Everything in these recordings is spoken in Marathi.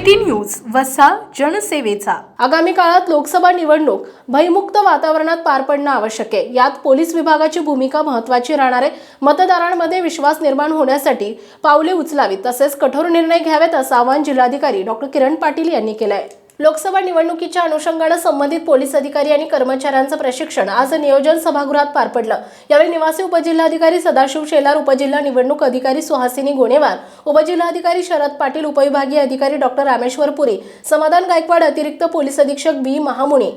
सिटी न्यूज वसा जनसेवेचा. आगामी काळात लोकसभा निवडणूक भयमुक्त वातावरणात पार पडणं आवश्यक आहे. यात पोलीस विभागाची भूमिका महत्वाची राहणार आहे. मतदारांमध्ये विश्वास निर्माण होण्यासाठी पावले उचलावीत तसेच कठोर निर्णय घ्यावेत असं आवाहन जिल्हाधिकारी डॉक्टर किरण पाटील यांनी केलं आहे लोकसभा निवडणुकीच्या अनुषंगानं संबंधित पोलीस अधिकारी आणि कर्मचाऱ्यांचं प्रशिक्षण आज नियोजन सभागृहात पार पडलं. यावेळी निवासी उपजिल्हाधिकारी सदाशिव शेलार उपजिल्हा निवडणूक अधिकारी सुहासिनी गोणेवार उपजिल्हाधिकारी शरद पाटील उपविभागीय अधिकारी डॉक्टर रामेश्वर पुरी समाधान गायकवाड अतिरिक्त पोलीस अधीक्षक बी. महामुनी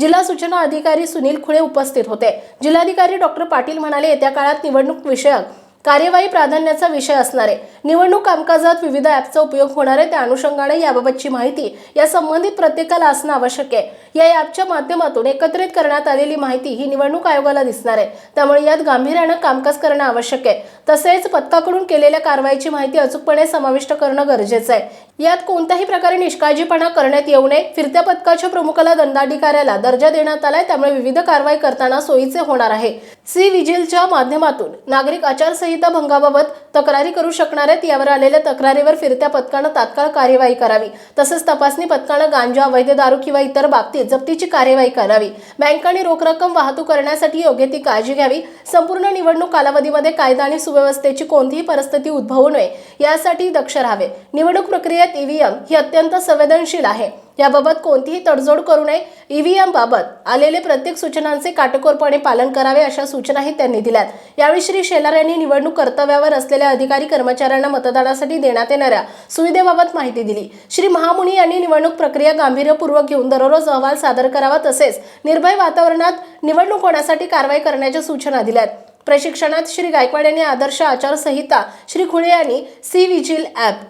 जिल्हा सूचना अधिकारी सुनील खुळे उपस्थित होते. जिल्हाधिकारी डॉक्टर पाटील म्हणाले येत्या काळात निवडणूक विषयक कार्यवाही प्राधान्याचा विषय असणार आहे निवडणूक कामकाजात विविध ॲपचा उपयोग होणार आहे त्या अनुषंगाने याबाबतची माहिती या संबंधित प्रत्येकाला असणं आवश्यक आहे. या ॲपच्या माध्यमातून एकत्रित करण्यात आलेली माहिती ही निवडणूक आयोगाला दिसणार आहे. त्यामुळे यात गांभीर्यानं कामकाज करणं आवश्यक आहे. तसेच पथकाकडून केलेल्या कारवाईची माहिती अचूकपणे समाविष्ट करणं गरजेचं आहे. यात कोणत्याही प्रकारे निष्काळजीपणा करण्यात येऊ नये फिरत्या पथकाच्या प्रमुखाला दंडाधिकाऱ्याला दर्जा देण्यात आलाय त्यामुळे विविध कारवाई करताना सोयीचे होणार आहे. सी विजिलच्या माध्यमातून नागरिक आचारसंहिता भंगाबाबत तक्रारी करू शकणार आहेत. यावर आलेल्या तक्रारीवर फिरत्या पथकानं तात्काळ कार्यवाही करावी. तसंच तपासणी पथकानं गांजा वैध दारू किंवा इतर बाबतीत जप्तीची कार्यवाही करावी. बँक आणि रोख रक्कम वाहतूक करण्यासाठी योग्य ती काळजी घ्यावी. संपूर्ण निवडणूक कालावधीमध्ये कायदा आणि सुव्यवस्थेची कोणतीही परिस्थिती उद्भवू नये यासाठी दक्ष राहावे. निवडणूक प्रक्रियेत ईव्हीएम ही अत्यंत संवेदनशील आहे. याबाबत कोणतीही तडजोड करू नये. ईव्हीएमबाबत आलेले प्रत्येक सूचनांचे काटेकोरपणे पालन करावे अशा सूचनाही त्यांनी दिल्यात. यावेळी श्री शेलार यांनी निवडणूक कर्तव्यावर असलेल्या अधिकारी कर्मचाऱ्यांना मतदानासाठी देण्यात येणाऱ्या सुविधेबाबत माहिती दिली. श्री महामुनी यांनी निवडणूक प्रक्रिया गांभीर्यपूर्वक घेऊन दररोज अहवाल सादर करावा तसेच निर्भय वातावरणात निवडणूक होण्यासाठी कारवाई करण्याच्या सूचना दिल्यात. प्रशिक्षणात श्री गायकवाड यांनी आदर्श आचारसंहिता श्री खुळे यांनी C vigil app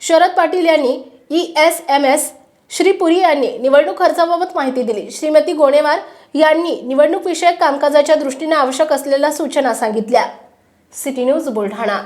Sharad Patil यांनी E S M S Shri Puri यांनी निवडणूक खर्चाबाबत माहिती दिली. श्रीमती गोणेवार यांनी निवडणूक विषयक कामकाजाच्या दृष्टीने आवश्यक असलेल्या सूचना सांगितल्या. City news Buldhana.